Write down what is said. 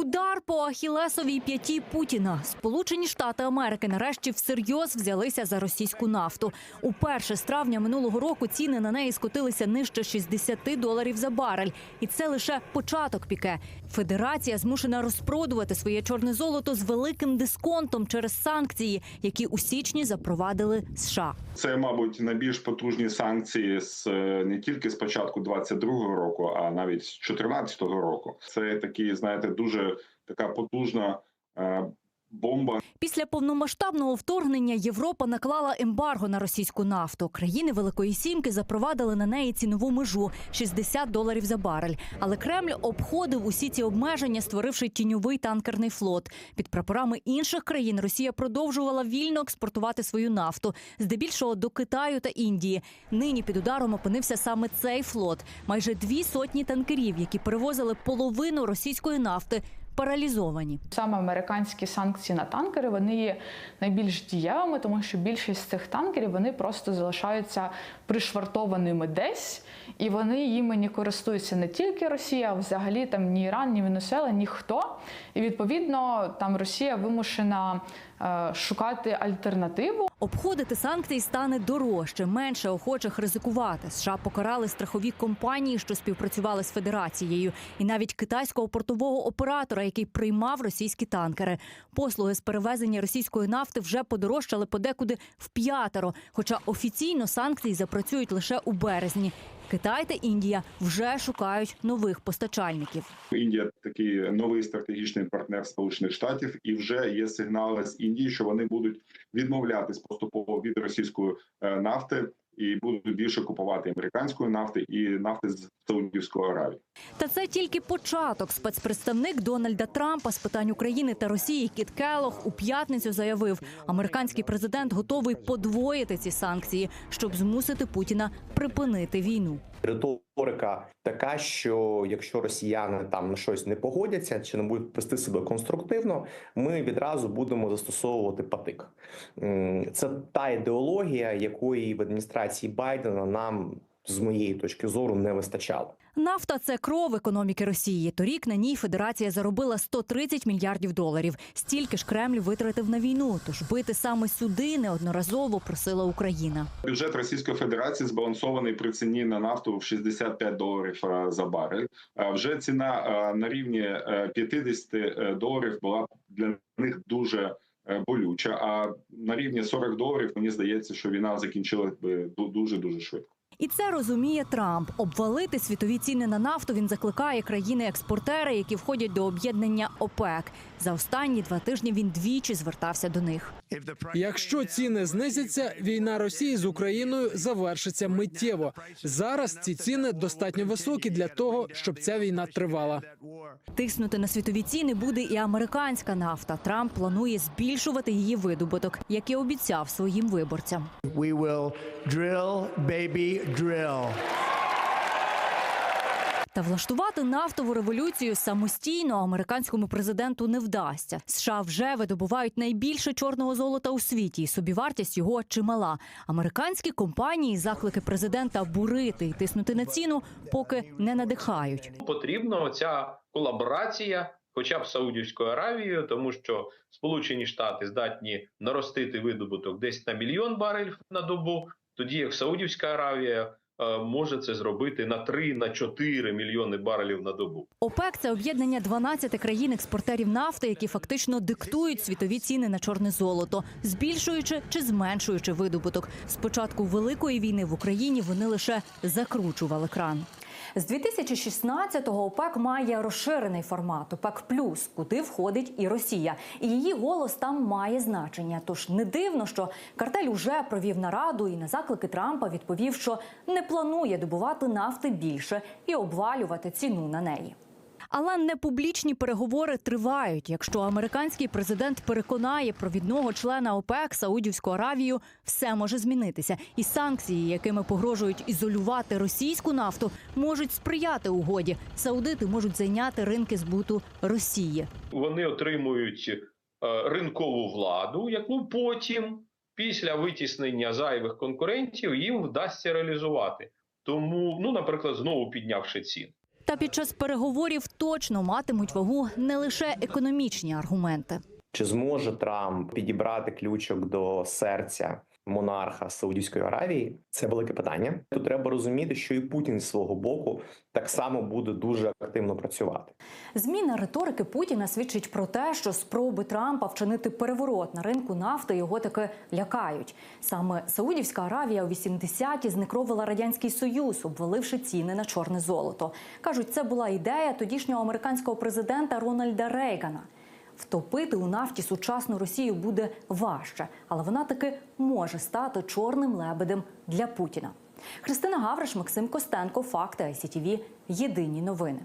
Удар по ахілесовій п'яті Путіна. Сполучені Штати Америки нарешті всерйоз взялися за російську нафту. Уперше з травня минулого року ціни на неї скотилися нижче 60 доларів за барель, і це лише початок піке. Федерація змушена розпродувати своє чорне золото з великим дисконтом через санкції, які у січні запровадили США. Це, мабуть, найбільш потужні санкції з е, не тільки з початку 22-го року, а навіть з 14-го року. Це такі, знаєте, дуже така потужна е, бомба. Після повномасштабного вторгнення Європа наклала ембарго на російську нафту. Країни Великої Сімки запровадили на неї цінову межу 60 доларів за барель. Але Кремль обходив усі ці обмеження, створивши тіньовий танкерний флот. Під прапорами інших країн Росія продовжувала вільно експортувати свою нафту, здебільшого до Китаю та Індії. Нині під ударом опинився саме цей флот. Майже дві сотні танкерів, які перевозили половину російської нафти, паралізовані. Саме американські санкції на танкери вони є найбільш дієвими, тому що більшість цих танкерів вони просто залишаються пришвартованими десь, і вони їми не користуються не тільки Росія, а взагалі там ні Іран, ні Венесуела, ніхто. І відповідно там Росія вимушена шукати альтернативу. Обходити санкції стане дорожче, менше охочих ризикувати. США покарали страхові компанії, що співпрацювали з федерацією, і навіть китайського портового оператора, який приймав російські танкери. Послуги з перевезення російської нафти вже подорожчали подекуди в п'ятеро. Хоча офіційно санкції запрацюють лише у березні. Китай та Індія вже шукають нових постачальників. Індія такий новий стратегічний партнер Сполучених Штатів, і вже є сигнали з Індії, що вони будуть відмовлятись поступово від російської е, нафти і будуть більше купувати американської нафти і нафти з Саудівської Аравії. Та це тільки початок. Спецпредставник Дональда Трампа з питань України та Росії Кіт Келох у п'ятницю заявив, американський президент готовий подвоїти ці санкції, щоб змусити Путіна припинити війну. Риторика така, що якщо росіяни там на щось не погодяться чи не будуть вести себе конструктивно, ми відразу будемо застосовувати патик. Це та ідеологія, якої в адміністрації Байдена нам з моєї точки зору не вистачало. Нафта це кров економіки Росії. Торік на ній Федерація заробила 130 мільярдів доларів. Стільки ж Кремль витратив на війну. Тож бити саме сюди неодноразово просила Україна. Бюджет Російської Федерації збалансований при ціні на нафту в 65 доларів е, за барель. Е, Вже ціна е, на рівні е, 50 доларів була для них дуже болюча. А на рівні 40 доларів мені здається, що війна закінчилась би дуже дуже швидко. І це розуміє Трамп. Обвалити світові ціни на нафту він закликає країни-експортери, які входять до об'єднання ОПЕК. За останні два тижні він двічі звертався до них. Якщо ціни знизяться, війна Росії з Україною завершиться миттєво. Зараз ці ціни достатньо високі для того, щоб ця війна тривала. Тиснути на світові ціни буде і американська нафта. Трамп планує збільшувати її видобуток, як і обіцяв своїм виборцям. We will drill, baby, drill. Та влаштувати нафтову революцію самостійно американському президенту не вдасться. США вже видобувають найбільше чорного золота у світі, і собівартість його чимала. Американські компанії заклики президента бурити і тиснути на ціну поки не надихають. потрібна ця колаборація, хоча б з Саудівською Аравією, тому що Сполучені Штати здатні наростити видобуток десь на мільйон барелів на добу, тоді як Саудівська Аравія е, може це зробити на 3 на 4 мільйони барелів на добу. ОПЕК це об'єднання 12 країн-експортерів нафти, які фактично диктують світові ціни на чорне золото, збільшуючи чи зменшуючи видобуток. З початку великої війни в Україні вони лише закручували кран. З 2016-го ОПЕК має розширений формат ОПЕК Плюс, куди входить і Росія. І її голос там має значення. Тож не дивно, що картель уже провів нараду і на заклики Трампа відповів, що не планує добувати нафти більше і обвалювати ціну на неї. Але непублічні переговори тривають. Якщо американський президент переконає провідного члена ОПЕК Саудівську Аравію, все може змінитися. І санкції, якими погрожують ізолювати російську нафту, можуть сприяти угоді. Саудити можуть зайняти ринки збуту Росії. Вони отримують е, ринкову владу, яку потім, після витіснення зайвих конкурентів, їм вдасться реалізувати. Тому, ну, наприклад, знову піднявши ціни. Та під час переговорів точно матимуть вагу не лише економічні аргументи. Чи зможе Трамп підібрати ключок до серця монарха Саудівської Аравії? Це велике питання. Тут треба розуміти, що і Путін з свого боку так само буде дуже активно працювати. Зміна риторики Путіна свідчить про те, що спроби Трампа вчинити переворот на ринку нафти його таки лякають. Саме Саудівська Аравія у 80-ті знекровила радянський союз, обваливши ціни на чорне золото. кажуть, це була ідея тодішнього американського президента Рональда Рейгана. Втопити у нафті сучасну Росію буде важче, але вона таки може стати чорним лебедем для Путіна. Христина Гавриш, Максим Костенко, Факти ICTV. Єдині новини.